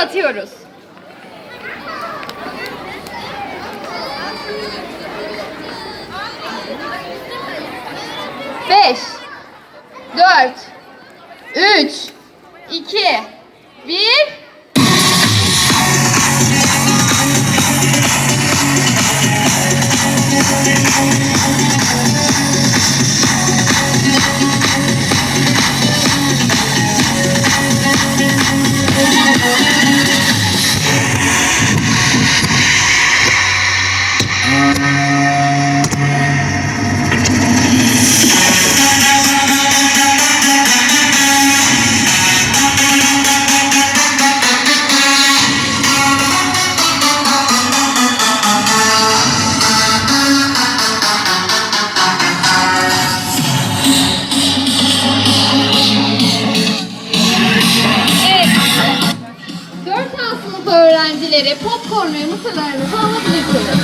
atıyoruz. Beş, dört, üç, iki, bir. Thank you. 4 A sınıf öğrencileri popcorn ve mısırlarını alabilirsiniz.